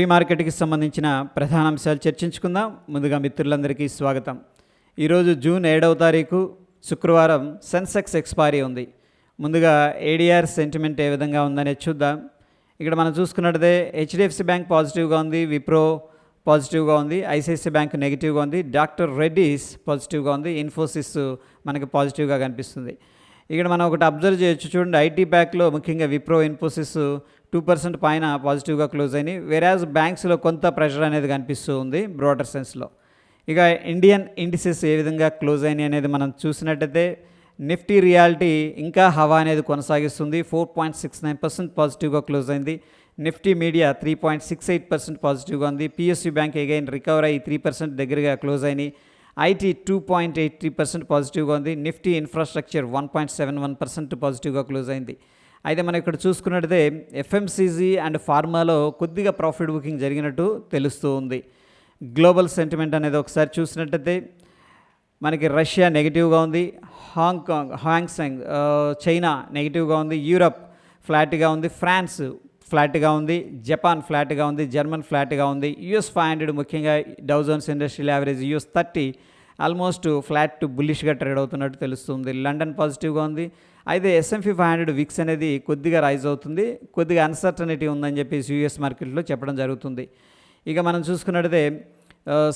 Pre మార్కెట్కి సంబంధించిన ప్రధాన అంశాలు చర్చించుకుందాం. ముందుగా మిత్రులందరికీ స్వాగతం. ఈరోజు జూన్ ఏడవ తారీఖు శుక్రవారం సెన్సెక్స్ ఎక్స్పైరీ ఉంది. ముందుగా ఏడిఆర్ సెంటిమెంట్ ఏ విధంగా ఉందనేది చూద్దాం. ఇక్కడ మనం చూసుకున్నట్టే హెచ్డిఎఫ్సి బ్యాంక్ పాజిటివ్గా ఉంది విప్రో పాజిటివ్గా ఉంది ఐసిఐసి బ్యాంక్ నెగిటివ్గా ఉంది డాక్టర్ రెడ్డీస్ పాజిటివ్గా ఉంది ఇన్ఫోసిస్ మనకి పాజిటివ్గా కనిపిస్తుంది. ఇక్కడ మనం ఒకటి అబ్జర్వ్ చేయొచ్చు. చూడండి ఐటీ బ్యాక్లో ముఖ్యంగా విప్రో ఇన్ఫోసిస్ టూ పర్సెంట్ పైన పాజిటివ్గా క్లోజ్ అయినాయి. వెరాజ్ బ్యాంక్స్లో కొంత ప్రెషర్ అనేది కనిపిస్తూ ఉంది బ్రాడర్ సెన్స్లో. ఇక ఇండియన్ ఇండిసెస్ ఏ విధంగా క్లోజ్ అయినాయి అనేది మనం చూసినట్టయితే నిఫ్టీ రియాలిటీ ఇంకా హవా అనేది కొనసాగిస్తుంది. Four point six nine percent పాజిటివ్గా క్లోజ్ అయింది. Nifty media three point six eight percent పాజిటివ్గా ఉంది. పిఎస్యూ బ్యాంక్ అగైన్ రికవర్ అయ్యి త్రీ పర్సెంట్ దగ్గరగా క్లోజ్ అయినాయి. IT two point eight three percent పాజిటివ్గా ఉంది. Nifty infrastructure one point seven one percent పాజిటివ్గా క్లోజ్ అయింది. అయితే మనం ఇక్కడ చూసుకున్నట్టే ఎఫ్ఎంసీజీ అండ్ ఫార్మాలో కొద్దిగా ప్రాఫిట్ బుకింగ్ జరిగినట్టు తెలుస్తూ ఉంది. గ్లోబల్ సెంటిమెంట్ అనేది ఒకసారి చూసినట్టయితే మనకి రష్యా నెగిటివ్గా ఉంది. హాంకాంగ్ హాంగ్సాంగ్ చైనా నెగిటివ్గా ఉంది. యూరప్ ఫ్లాట్గా ఉంది. ఫ్రాన్స్ ఫ్లాట్గా ఉంది. జపాన్ ఫ్లాట్గా ఉంది. జర్మన్ ఫ్లాట్గా ఉంది. యుఎస్ ఫైవ్ హండ్రెడ్ ముఖ్యంగా Dow Jones industrial average US thirty almost flat to బుల్లిష్గా trade అవుతున్నట్టు తెలుస్తుంది. లండన్ పాజిటివ్గా ఉంది. అయితే ఎస్ఎంఫీ ఫైవ్ హండ్రెడ్ విక్స్ అనేది కొద్దిగా రైజ్ అవుతుంది. కొద్దిగా అన్సర్టనిటీ ఉందని చెప్పేసి యూఎస్ మార్కెట్లో చెప్పడం జరుగుతుంది. ఇక మనం చూసుకున్నట్టయితే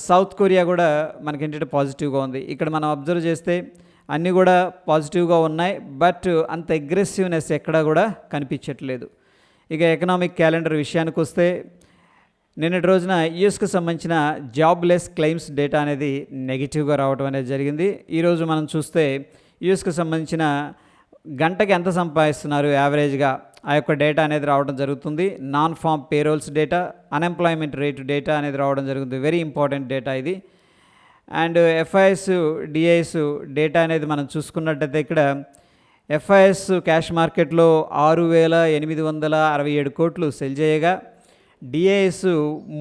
సౌత్ కొరియా కూడా మనకి ఏంటంటే పాజిటివ్గా ఉంది. ఇక్కడ మనం అబ్జర్వ్ చేస్తే అన్నీ కూడా పాజిటివ్గా ఉన్నాయి. బట్ అంత అగ్రెసివ్నెస్ ఎక్కడా కూడా కనిపించట్లేదు. ఇక ఎకనామిక్ క్యాలెండర్ విషయానికి వస్తే నిన్నటి రోజున యూఎస్కు సంబంధించిన జాబ్లెస్ క్లెయిమ్స్ డేటా అనేది నెగిటివ్గా రావడం అనేది జరిగింది. ఈరోజు మనం చూస్తే యూఎస్కి సంబంధించిన గంటకి ఎంత సంపాదిస్తున్నారు యావరేజ్గా ఆ యొక్క డేటా అనేది రావడం జరుగుతుంది. Non farm payrolls data unemployment rate data అనేది రావడం జరుగుతుంది. వెరీ ఇంపార్టెంట్ డేటా ఇది. అండ్ ఎఫ్ఐఎస్ డిఐఎస్ డేటా అనేది మనం చూసుకున్నట్టయితే ఇక్కడ ఎఫ్ఐఎస్ క్యాష్ మార్కెట్లో ఆరు వేల ఎనిమిది వందల అరవై ఏడు కోట్లు సెల్ చేయగా డిఐఎస్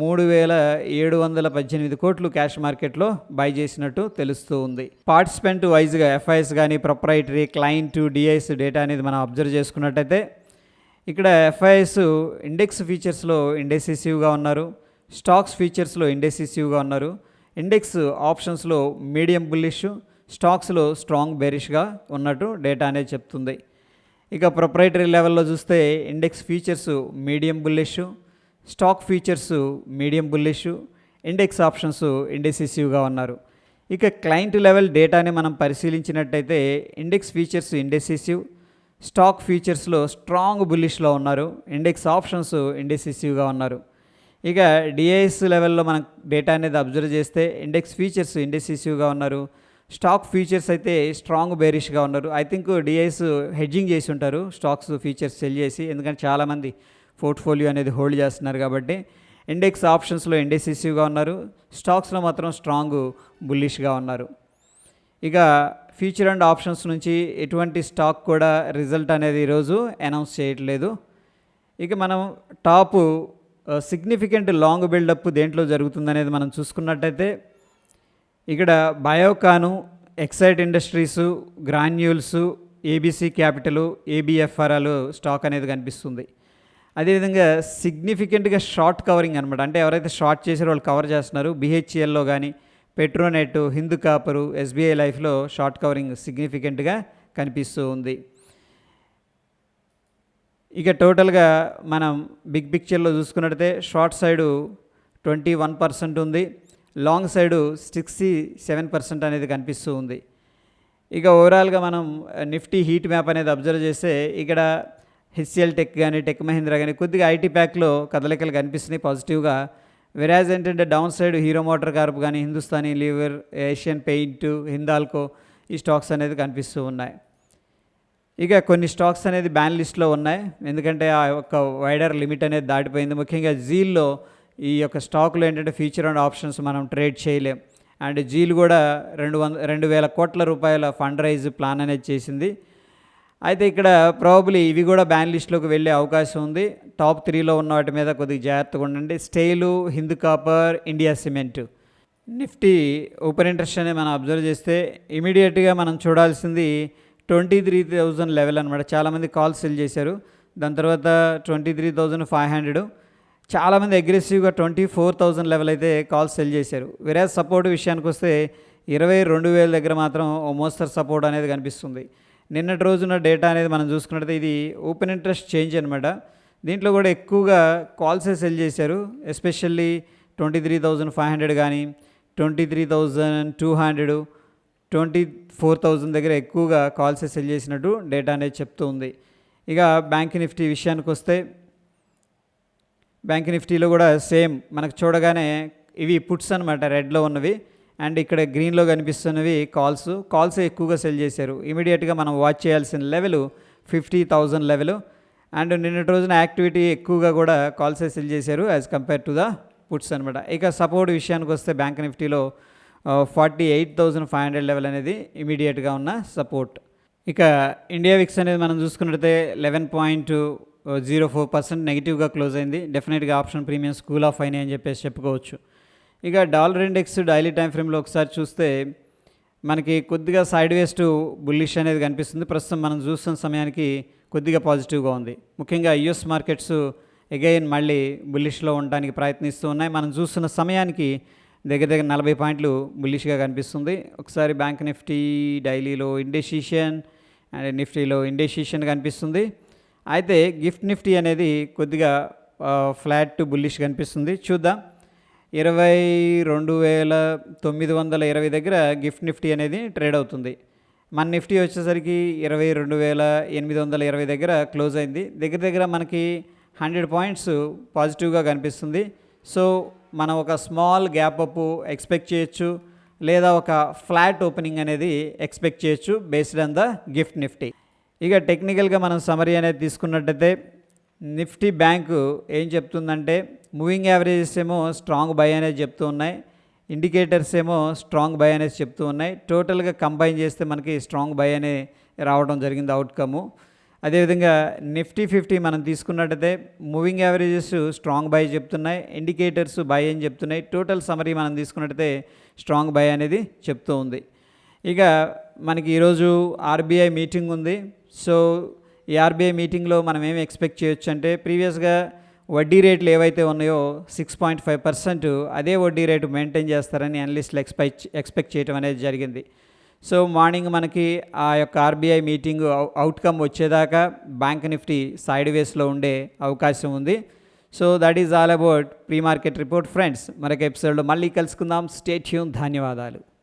మూడు వేల ఏడు వందల పద్దెనిమిది కోట్లు క్యాష్ మార్కెట్లో బై చేసినట్టు తెలుస్తూ ఉంది. పార్టిసిపెంట్ వైజ్గా ఎఫ్ఐఎస్ కానీ ప్రొపరైటరీ క్లయింట్ డిఐఎస్ డేటా అనేది మనం అబ్జర్వ్ చేసుకున్నట్టయితే ఇక్కడ ఎఫ్ఐఎస్ ఇండెక్స్ ఫీచర్స్లో ఇండెసిసివ్గా ఉన్నారు స్టాక్స్ ఫీచర్స్లో ఇండెసిసివ్గా ఉన్నారు ఇండెక్స్ ఆప్షన్స్లో మీడియం బుల్లిష్ స్టాక్స్లో స్ట్రాంగ్ బెరిష్గా ఉన్నట్టు డేటా అనేది చెప్తుంది. ఇక ప్రొప్రైటరీ లెవెల్లో చూస్తే index futures medium bullish stock futures medium bullish index options ఇండెసిసివ్గా ఉన్నారు. ఇక క్లయింట్ లెవెల్ డేటాని మనం పరిశీలించినట్టయితే ఇండెక్స్ ఫీచర్స్ ఇండెసిసివ్ స్టాక్ ఫీచర్స్లో స్ట్రాంగ్ బుల్లిష్లో ఉన్నారు ఇండెక్స్ ఆప్షన్స్ ఇండెసిసివ్గా ఉన్నారు. ఇక డిఐఎస్ లెవెల్లో మనం డేటా అనేది అబ్జర్వ్ చేస్తే ఇండెక్స్ ఫీచర్స్ ఇండెసిసివ్గా ఉన్నారు స్టాక్ ఫీచర్స్ అయితే స్ట్రాంగ్ బేరిష్గా ఉన్నారు. ఐ థింక్ డిఐఎస్ హెడ్జింగ్ చేసి ఉంటారు స్టాక్స్ ఫీచర్స్ సెల్ చేసి ఎందుకంటే చాలామంది పోర్ట్ఫోలియో అనేది హోల్డ్ చేస్తున్నారు కాబట్టి ఇండెక్స్ ఆప్షన్స్లో ఇండెసిసివ్గా ఉన్నారు. స్టాక్స్లో మాత్రం స్ట్రాంగ్ బుల్లిష్గా ఉన్నారు. ఇక ఫ్యూచర్ అండ్ ఆప్షన్స్ నుంచి ఎటువంటి స్టాక్ కూడా రిజల్ట్ అనేది ఈరోజు అనౌన్స్ చేయట్లేదు. ఇక మనం టాప్ సిగ్నిఫికెంట్ లాంగ్ బిల్డప్ దేంట్లో జరుగుతుందనేది మనం చూసుకున్నట్టయితే ఇక్కడ Biocon Exide industries Granules ABC capital ABFRL stock అనేది కనిపిస్తుంది. అదేవిధంగా సిగ్నిఫికెంట్గా షార్ట్ కవరింగ్ అనమాట అంటే ఎవరైతే షార్ట్ చేసారో వాళ్ళు కవర్ చేస్తున్నారు. బిహెచ్ఎల్లో కానీ పెట్రోనెట్ హిందూ కాపరు ఎస్బీఐ లైఫ్లో షార్ట్ కవరింగ్ సిగ్నిఫికెంట్గా కనిపిస్తూ ఉంది. ఇక టోటల్గా మనం బిగ్ పిక్చర్లో చూసుకున్నట్టయితే short side twenty one percent ఉంది. Long side sixty seven percent అనేది కనిపిస్తూ ఉంది. ఇక ఓవరాల్గా మనం నిఫ్టీ హీట్ మ్యాప్ అనేది అబ్జర్వ్ చేస్తే ఇక్కడ హెచ్సిఎల్ టెక్ కానీ టెక్ మహీంద్రా కానీ కొద్దిగా ఐటీ ప్యాక్లో కదలికలు కనిపిస్తున్నాయి పాజిటివ్గా. వెరాజ్ ఏంటంటే down side hero motor Corp కానీ Hindustan Unilever Asian paint Hindalco ఈ స్టాక్స్ అనేది కనిపిస్తూ ఉన్నాయి. ఇక కొన్ని స్టాక్స్ అనేది బ్యాన్ లిస్ట్లో ఉన్నాయి. ఎందుకంటే ఆ యొక్క వైడర్ లిమిట్ అనేది దాటిపోయింది. ముఖ్యంగా జీల్లో ఈ యొక్క స్టాక్లో ఏంటంటే ఫ్యూచర్ అండ్ ఆప్షన్స్ మనం ట్రేడ్ చేయలేం. అండ్ జీల్ కూడా రెండు వంద రెండు వేల కోట్ల రూపాయల ఫండ్ రైజ్ ప్లాన్ అనేది చేసింది. అయితే ఇక్కడ ప్రాబబ్లీ ఇవి కూడా బ్యాన్ లిస్ట్లోకి వెళ్ళే అవకాశం ఉంది. టాప్ త్రీలో ఉన్న వాటి మీద కొద్దిగా జాగ్రత్తగా ఉండండి. స్టేలు Hindu copper India cement Nifty open interest అనేది మనం అబ్జర్వ్ చేస్తే ఇమీడియట్గా మనం చూడాల్సింది ట్వంటీ త్రీ థౌజండ్ లెవెల్ అనమాట చాలామంది కాల్స్ సెల్ చేశారు. దాని తర్వాత twenty three thousand five hundred చాలామంది అగ్రెసివ్గా ట్వంటీ ఫోర్ థౌజండ్ లెవెల్ అయితే కాల్స్ సెల్ చేశారు. వేరే సపోర్ట్ విషయానికి వస్తే ఇరవై రెండు వేల దగ్గర మాత్రం ఓ మోస్తరు సపోర్ట్ అనేది కనిపిస్తుంది. నిన్నటి రోజున డేటా అనేది మనం చూసుకున్నట్లయితే ఇది ఓపెన్ ఇంట్రెస్ట్ చేంజ్ అనమాట దీంట్లో కూడా ఎక్కువగా కాల్సే సెల్ చేశారు. Especially twenty three thousand five hundred కానీ twenty three thousand two hundred twenty four thousand దగ్గర ఎక్కువగా కాల్స్ సెల్ చేసినట్టు డేటా అనేది చెప్తూ ఉంది. ఇక బ్యాంక్ నిఫ్టీ విషయానికి వస్తే బ్యాంక్ నిఫ్టీలో కూడా సేమ్ మనకు చూడగానే ఇవి పుట్స్ అనమాట రెడ్లో ఉన్నవి. అండ్ ఇక్కడ గ్రీన్లో కనిపిస్తున్నవి కాల్స్. కాల్స్ ఎక్కువగా సెల్ చేశారు. ఇమీడియట్గా మనం వాచ్ చేయాల్సిన level fifty thousand level. And నిన్నటి రోజున యాక్టివిటీ ఎక్కువగా కూడా కాల్సే సెల్ చేశారు as compare to the puts అనమాట ఇక సపోర్ట్ విషయానికి వస్తే బ్యాంక్ నిఫ్టీలో forty eight thousand five hundred level అనేది ఇమీడియట్గా ఉన్న సపోర్ట్. ఇక ఇండియా విక్స్ అనేది మనం చూసుకున్నట్లయితే eleven point zero four percent నెగిటివ్గా క్లోజ్ అయింది. డెఫినెట్గా ఆప్షన్ ప్రీమియం స్కూల్ ఆఫ్ అయినాయి అని చెప్పేసి చెప్పుకోవచ్చు. ఇక డాలర్ ఇండెక్స్ డైలీ టైం ఫ్రేమ్లో ఒకసారి చూస్తే మనకి కొద్దిగా సైడ్ వేస్ట్ బుల్లిష్ అనేది కనిపిస్తుంది. ప్రస్తుతం మనం చూస్తున్న సమయానికి కొద్దిగా పాజిటివ్గా ఉంది. ముఖ్యంగా యుఎస్ మార్కెట్స్ ఎగైన్ మళ్ళీ బుల్లిష్లో ఉండడానికి ప్రయత్నిస్తూ ఉన్నాయి. మనం చూస్తున్న సమయానికి దగ్గర దగ్గర నలభై పాయింట్లు బుల్లిష్గా కనిపిస్తుంది. ఒకసారి బ్యాంక్ నిఫ్టీ డైలీలో ఇండెసిషన్ అండ్ నిఫ్టీలో ఇండెసిషన్ కనిపిస్తుంది. అయితే గిఫ్ట్ నిఫ్టీ అనేది కొద్దిగా ఫ్లాట్ టు బుల్లిష్ కనిపిస్తుంది. చూద్దాం. ఇరవై రెండు వేల తొమ్మిది వందల ఇరవై దగ్గర గిఫ్ట్ నిఫ్టీ అనేది ట్రేడ్ అవుతుంది. మన నిఫ్టీ వచ్చేసరికి ఇరవై రెండు వేల ఎనిమిది వందల ఇరవై దగ్గర క్లోజ్ అయింది. దగ్గర దగ్గర మనకి హండ్రెడ్ పాయింట్స్ పాజిటివ్గా కనిపిస్తుంది. సో మనం ఒక స్మాల్ గ్యాప్ అప్ ఎక్స్పెక్ట్ చేయొచ్చు. లేదా ఒక ఫ్లాట్ ఓపెనింగ్ అనేది ఎక్స్పెక్ట్ చేయొచ్చు based on the gift Nifty. ఇక టెక్నికల్గా మనం సమరీ అనేది తీసుకున్నట్టయితే నిఫ్టీ బ్యాంకు ఏం చెప్తుందంటే మూవింగ్ యావరేజెస్ ఏమో స్ట్రాంగ్ బై అనేది చెప్తూ ఉన్నాయి. ఇండికేటర్స్ ఏమో స్ట్రాంగ్ బై అనేసి చెప్తూ ఉన్నాయి. టోటల్గా కంబైన్ చేస్తే మనకి స్ట్రాంగ్ బై అనే రావడం జరిగింది అవుట్కము. అదేవిధంగా నిఫ్టీ ఫిఫ్టీ మనం తీసుకున్నట్టయితే మూవింగ్ యావరేజెస్ స్ట్రాంగ్ బై చెప్తున్నాయి. ఇండికేటర్స్ బై అని చెప్తున్నాయి. టోటల్ సమరీ మనం తీసుకున్నట్టయితే స్ట్రాంగ్ బై అనేది చెప్తూ ఉంది. ఇక మనకి ఈరోజు ఆర్బీఐ మీటింగ్ ఉంది. సో ఈ ఆర్బీఐ మీటింగ్లో మనం ఏం ఎక్స్పెక్ట్ చేయొచ్చు అంటే ప్రీవియస్గా వడ్డీ రేట్లు ఏవైతే ఉన్నాయో సిక్స్ పాయింట్ ఫైవ్ పర్సెంట్ అదే వడ్డీ రేటు మెయింటైన్ చేస్తారని అనలిస్టులు ఎక్స్పెక్ట్ ఎక్స్పెక్ట్ చేయడం అనేది జరిగింది. సో మార్నింగ్ మనకి ఆ యొక్క ఆర్బీఐ మీటింగ్ అవుట్కమ్ వచ్చేదాకా బ్యాంక్ నిఫ్టీ సైడ్ వేస్లో ఉండే అవకాశం ఉంది. So that is all about pre market report friends. మరొక ఎపిసోడ్లో మళ్ళీ కలుసుకుందాం. స్టేట్యూన్ ధన్యవాదాలు.